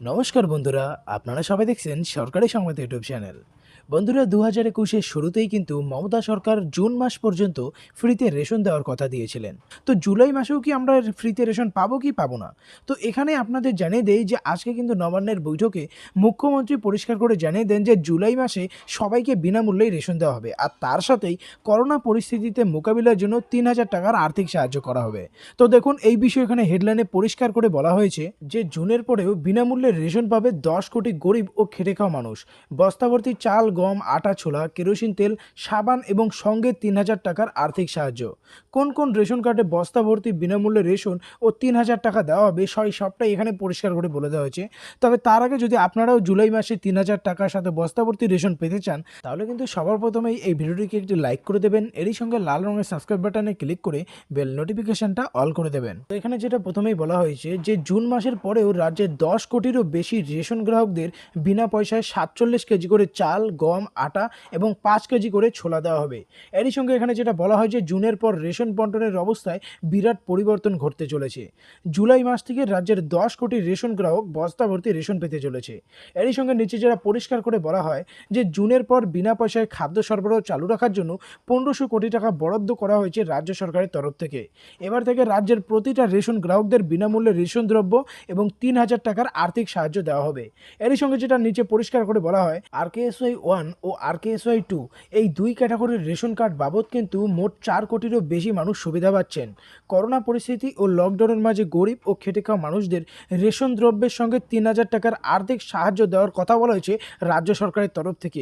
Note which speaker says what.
Speaker 1: নমস্কার বন্ধুরা, আপনারা সবাই দেখছেন সরকারি সংবাদ ইউটিউব চ্যানেল। বন্ধুরা দু হাজার একুশের শুরুতেই কিন্তু মমতা সরকার জুন মাস পর্যন্ত ফ্রিতে রেশন দেওয়ার কথা দিয়েছিলেন। তো জুলাই মাসেও কি আমরা ফ্রিতে রেশন পাবো কি পাবো না? তো এখানে আপনাদের জানিয়ে দেই যে আজকে কিন্তু নবান্নের বৈঠকে মুখ্যমন্ত্রী পরিষ্কার করে জানিয়ে দেন যে জুলাই মাসে সবাইকে বিনামূল্যেই রেশন দেওয়া হবে। আর তার সাথেই করোনা পরিস্থিতিতে মোকাবিলার জন্য তিন হাজার টাকার আর্থিক সাহায্য করা হবে। তো দেখুন, এই বিষয়ে এখানে হেডলাইনে পরিষ্কার করে বলা হয়েছে যে জুনের পরেও বিনামূল্যে রেশন পাবে দশ কোটি গরিব ও খেটে খাওয়া মানুষ। বস্তাভর্তি চাল, গম, আটা, ছোলা, কেরোসিন তেল, সাবান এবং সঙ্গে তিন হাজার টাকার আর্থিক সাহায্য। কোন কোন রেশন কার্ডে বস্তাভর্তি বিনামূল্যে রেশন ও তিন হাজার টাকা দেওয়া হবে সই সবটাই এখানে পরিষ্কার করে বলে দেওয়া হয়েছে। তবে তার আগে যদি আপনারাও জুলাই মাসে তিন হাজার টাকার সাথে বস্তাভর্তি রেশন পেতে চান, তাহলে কিন্তু সবার প্রথমেই এই ভিডিওটিকে একটি লাইক করে দেবেন। এরই সঙ্গে লাল রঙের সাবস্ক্রাইব বাটনে ক্লিক করে বেল নোটিফিকেশনটা অল করে দেবেন। তো এখানে যেটা প্রথমেই বলা হয়েছে যে, জুন মাসের পরেও রাজ্যে দশ কোটিরও বেশি রেশন গ্রাহকদের বিনা পয়সায় সাতচল্লিশ কেজি করে চাল, গম, আটা এবং পাঁচ কেজি করে ছোলা দেওয়া হবে। এরই সঙ্গে এখানে যেটা বলা হয় যে জুনের পর রেশন বন্টনের অবস্থায় বিরাট পরিবর্তন ঘটতে চলেছে। জুলাই মাস থেকে রাজ্যের দশ কোটি রেশন গ্রাহক বস্তা ভর্তি রেশন পেতে চলেছে। এরই সঙ্গে নিচে যারা পরিষ্কার করে বলা হয় যে জুনের পর বিনা পয়সায় খাদ্য সরবরাহ চালু রাখার জন্য পনেরোশো কোটি টাকা বরাদ্দ করা হয়েছে রাজ্য সরকারের তরফ থেকে। এবার থেকে রাজ্যের প্রতিটা রেশন গ্রাহকদের বিনামূল্যে রেশন দ্রব্য এবং তিন হাজার টাকার আর্থিক সাহায্য দেওয়া হবে। এরই সঙ্গে যেটা নিচে পরিষ্কার করে বলা হয় আর কে এস ওয়ান ও আর কে এস টু এই দুই ক্যাটাগরির রেশন কার্ড বাবদ কিন্তু মোট চার কোটিরও বেশি মানুষ সুবিধা পাচ্ছেন। করোনা পরিস্থিতি ও লকডাউনের মাঝে গরিব ও খেটে খাওয়া মানুষদের রেশন দ্রব্যের সঙ্গে তিন হাজার টাকার আর্থিক সাহায্য দেওয়ার কথা বলা হয়েছে রাজ্য সরকারের তরফ থেকে।